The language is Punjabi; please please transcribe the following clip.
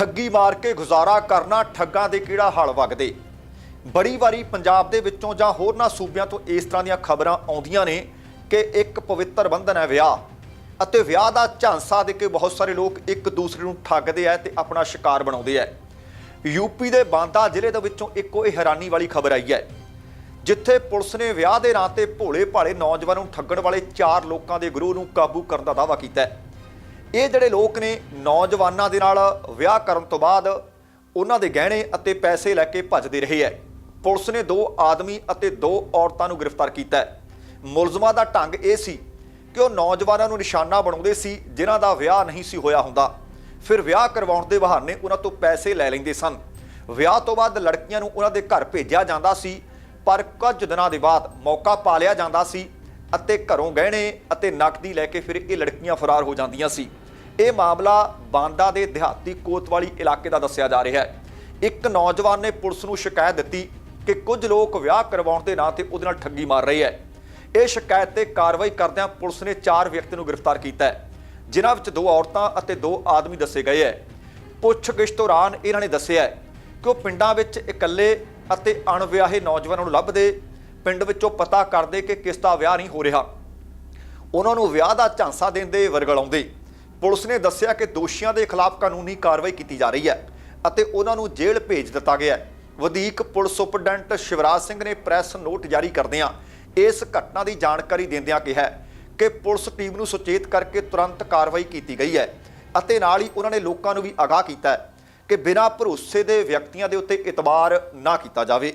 ਠੱਗੀ ਮਾਰ ਕੇ ਗੁਜ਼ਾਰਾ ਕਰਨਾ ਠੱਗਾਂ ਦੇ ਕਿਹੜਾ ਹਲ ਵਗਦੇ। ਬੜੀ ਵਾਰੀ ਪੰਜਾਬ ਦੇ ਵਿੱਚੋਂ ਜਾਂ ਹੋਰਨਾਂ ਸੂਬਿਆਂ ਤੋਂ ਇਸ ਤਰ੍ਹਾਂ ਦੀਆਂ ਖਬਰਾਂ ਆਉਂਦੀਆਂ ਨੇ ਕਿ ਇੱਕ ਪਵਿੱਤਰ ਬੰਧਨ ਹੈ ਵਿਆਹ। ਅਤੇ ਵਿਆਹ ਦਾ ਝਾਂਸਾ ਦੇ ਕੇ ਬਹੁਤ ਸਾਰੇ ਲੋਕ ਇੱਕ ਦੂਸਰੇ ਨੂੰ ਠੱਗਦੇ ਆ ਤੇ ਆਪਣਾ ਸ਼ਿਕਾਰ ਬਣਾਉਂਦੇ ਆ। ਯੂਪੀ ਦੇ ਬਾਂਦਾ ਜ਼ਿਲ੍ਹੇ ਦੇ ਵਿੱਚੋਂ ਇੱਕੋ ਇਹ ਹੈਰਾਨੀ ਵਾਲੀ ਖਬਰ ਆਈ ਹੈ, ਜਿੱਥੇ ਪੁਲਿਸ ਨੇ ਵਿਆਹ ਦੇ ਨਾਂ ਤੇ ਭੋਲੇ ਭਾਲੇ ਨੌਜਵਾਨਾਂ ਨੂੰ ਠੱਗਣ ਵਾਲੇ ਚਾਰ ਲੋਕਾਂ ਦੇ ਗਰੋਹ ਨੂੰ ਕਾਬੂ ਕਰਨ ਦਾ ਦਾਅਵਾ ਕੀਤਾ ਹੈ। ਇਹ ਜਿਹੜੇ ਲੋਕ ਨੇ ਨੌਜਵਾਨਾਂ ਦੇ ਨਾਲ ਵਿਆਹ ਕਰਨ ਤੋਂ ਬਾਅਦ ਉਹਨਾਂ ਦੇ ਗਹਿਣੇ ਅਤੇ ਪੈਸੇ ਲੈ ਕੇ ਭੱਜਦੇ ਰਹੇ ਹੈ। ਪੁਲਿਸ ਨੇ ਦੋ ਆਦਮੀ ਅਤੇ ਦੋ ਔਰਤਾਂ ਨੂੰ ਗ੍ਰਿਫਤਾਰ ਕੀਤਾ ਮੁਲਜ਼ਮਾਂ ਦਾ ਢੰਗ ਇਹ ਸੀ ਕਿ ਉਹ ਨੌਜਵਾਨਾਂ ਨੂੰ ਨਿਸ਼ਾਨਾ ਬਣਾਉਂਦੇ ਸੀ ਜਿਨ੍ਹਾਂ ਦਾ ਵਿਆਹ ਨਹੀਂ ਸੀ ਹੋਇਆ ਹੁੰਦਾ। ਫਿਰ ਵਿਆਹ ਕਰਵਾਉਣ ਦੇ ਬਹਾਨੇ ਉਹਨਾਂ ਤੋਂ ਪੈਸੇ ਲੈ ਲੈਂਦੇ ਸਨ। ਵਿਆਹ ਤੋਂ ਬਾਅਦ ਲੜਕੀਆਂ ਨੂੰ ਉਹਨਾਂ ਦੇ ਘਰ ਭੇਜਿਆ ਜਾਂਦਾ ਸੀ, ਪਰ ਕੁਝ ਦਿਨਾਂ ਦੇ ਬਾਅਦ ਮੌਕਾ ਪਾ ਲਿਆ ਜਾਂਦਾ ਸੀ ਅਤੇ ਘਰੋਂ ਗਹਿਣੇ ਅਤੇ ਨਕਦੀ ਲੈ ਕੇ ਫਿਰ ਇਹ ਲੜਕੀਆਂ ਫਰਾਰ ਹੋ ਜਾਂਦੀਆਂ ਸੀ। ਇਹ ਮਾਮਲਾ ਬਾਂਦਾ ਦੇ ਦਿਹਾਤੀ ਕੋਤਵਾਲੀ ਇਲਾਕੇ ਦਾ ਦੱਸਿਆ ਜਾ ਰਿਹਾ ਹੈ। ਇੱਕ ਨੌਜਵਾਨ ਨੇ ਪੁਲਿਸ ਨੂੰ ਸ਼ਿਕਾਇਤ ਦਿੱਤੀ ਕਿ ਕੁਝ ਲੋਕ ਵਿਆਹ ਕਰਵਾਉਣ ਦੇ ਨਾਂ ਤੇ ਉਹਦੇ ਨਾਲ ਠੱਗੀ ਮਾਰ ਰਹੇ ਹੈ। ਇਹ ਸ਼ਿਕਾਇਤ ਤੇ ਕਾਰਵਾਈ ਕਰਦਿਆਂ ਪੁਲਿਸ ਨੇ ਚਾਰ ਵਿਅਕਤੀ ਨੂੰ ਗ੍ਰਿਫਤਾਰ ਕੀਤਾ ਹੈ, ਜਿਨ੍ਹਾਂ ਵਿੱਚ ਦੋ ਔਰਤਾਂ ਅਤੇ ਦੋ ਆਦਮੀ ਦੱਸੇ ਗਏ ਹੈ। ਪੁੱਛਗਿੱਛ ਦੌਰਾਨ ਇਹਨਾਂ ਨੇ ਦੱਸਿਆ ਕਿ ਉਹ ਪਿੰਡਾਂ ਵਿੱਚ ਇਕੱਲੇ ਅਤੇ ਅਣਵਿਆਹੇ ਨੌਜਵਾਨਾਂ ਨੂੰ ਲੱਭਦੇ ਪਿੰਡ ਵਿੱਚੋਂ ਪਤਾ ਕਰਦੇ ਕਿ ਕਿਸ ਦਾ ਵਿਆਹ ਨਹੀਂ ਹੋ ਰਿਹਾ। ਉਹਨਾਂ ਨੂੰ ਵਿਆਹ ਦਾ ਝਾਂਸਾ ਦਿੰਦੇ ਵਰਗਲਾਉਂਦੇ ਪੁਲਿਸ ਨੇ ਦੱਸਿਆ ਕਿ ਦੋਸ਼ੀਆਂ ਦੇ ਖਿਲਾਫ ਕਾਨੂੰਨੀ ਕਾਰਵਾਈ ਕੀਤੀ ਜਾ ਰਹੀ ਹੈ ਅਤੇ ਉਹਨਾਂ ਨੂੰ ਜੇਲ੍ਹ ਭੇਜ ਦਿੱਤਾ ਗਿਆ ਹੈ। ਵਧੀਕ ਪੁਲਿਸ ਸੁਪਰਡੈਂਟ ਸ਼ਿਵਰਾਜ ਸਿੰਘ ਨੇ ਪ੍ਰੈਸ ਨੋਟ ਜਾਰੀ ਕਰਦਿਆਂ ਇਸ ਘਟਨਾ ਦੀ ਜਾਣਕਾਰੀ ਦਿੰਦਿਆਂ ਕਿਹਾ ਕਿ ਪੁਲਿਸ ਟੀਮ ਨੂੰ ਸੁਚੇਤ ਕਰਕੇ ਤੁਰੰਤ ਕਾਰਵਾਈ ਕੀਤੀ ਗਈ ਹੈ ਅਤੇ ਨਾਲ ਹੀ ਉਹਨਾਂ ਨੇ ਲੋਕਾਂ ਨੂੰ ਵੀ ਆਗਾਹ ਕੀਤਾ ਹੈ ਕਿ ਬਿਨਾਂ ਭਰੋਸੇ ਦੇ ਵਿਅਕਤੀਆਂ ਦੇ ਉੱਤੇ ਇਤਬਾਰ ਨਾ ਕੀਤਾ ਜਾਵੇ।